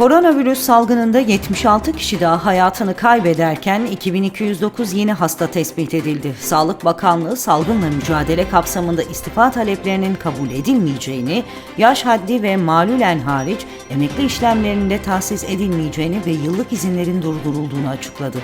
Koronavirüs salgınında 76 kişi daha hayatını kaybederken 2209 yeni hasta tespit edildi. Sağlık Bakanlığı salgınla mücadele kapsamında istifa taleplerinin kabul edilmeyeceğini, yaş haddi ve malulen hariç emekli işlemlerinde tahsis edilmeyeceğini ve yıllık izinlerin durdurulduğunu açıkladı.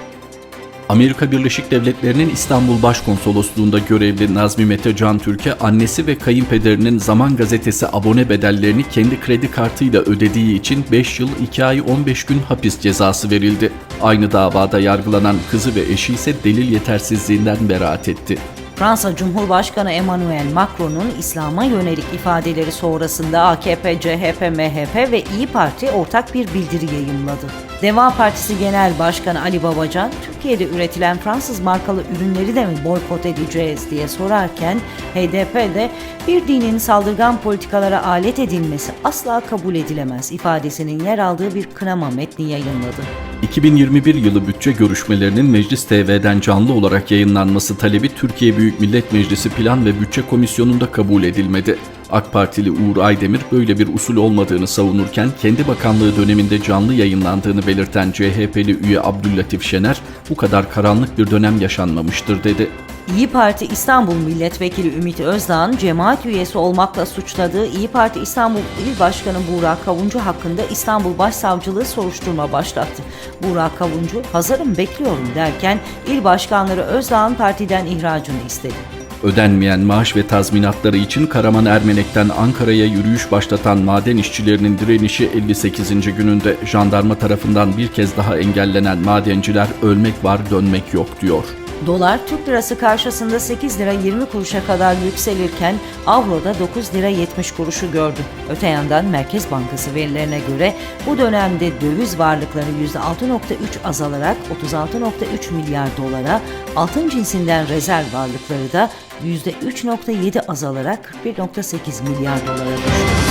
Amerika Birleşik Devletleri'nin İstanbul Başkonsolosluğu'nda görevli Nazmi Mete Can Türk'e annesi ve kayınpederinin Zaman Gazetesi abone bedellerini kendi kredi kartıyla ödediği için 5 yıl 2 ay 15 gün hapis cezası verildi. Aynı davada yargılanan kızı ve eşi ise delil yetersizliğinden beraat etti. Fransa Cumhurbaşkanı Emmanuel Macron'un İslam'a yönelik ifadeleri sonrasında AKP, CHP, MHP ve İyi Parti ortak bir bildiri yayımladı. Deva Partisi Genel Başkanı Ali Babacan, Türkiye'de üretilen Fransız markalı ürünleri de mi boykot edeceğiz diye sorarken HDP de bir dinin saldırgan politikalara alet edilmesi asla kabul edilemez ifadesinin yer aldığı bir kınama metni yayınladı. 2021 yılı bütçe görüşmelerinin Meclis TV'den canlı olarak yayınlanması talebi Türkiye Büyük Millet Meclisi Plan ve Bütçe Komisyonu'nda kabul edilmedi. AK Partili Uğur Aydemir böyle bir usul olmadığını savunurken kendi bakanlığı döneminde canlı yayınlandığını belirten CHP'li üye Abdüllatif Şener bu kadar karanlık bir dönem yaşanmamıştır dedi. İyi Parti İstanbul Milletvekili Ümit Özdağ'ın cemaat üyesi olmakla suçladığı İyi Parti İstanbul İl Başkanı Buğra Kavuncu hakkında İstanbul Başsavcılığı soruşturma başlattı. Buğra Kavuncu hazırım bekliyorum derken il başkanları Özdağ'ın partiden ihracını istedi. Ödenmeyen maaş ve tazminatları için Karaman Ermenek'ten Ankara'ya yürüyüş başlatan maden işçilerinin direnişi 58. gününde jandarma tarafından bir kez daha engellenen madenciler ölmek var dönmek yok diyor. Dolar Türk lirası karşısında 8 lira 20 kuruşa kadar yükselirken avro da 9 lira 70 kuruşu gördü. Öte yandan Merkez Bankası verilerine göre bu dönemde döviz varlıkları %6.3 azalarak 36.3 milyar dolara, altın cinsinden rezerv varlıkları da %3.7 azalarak 41.8 milyar dolara düştü.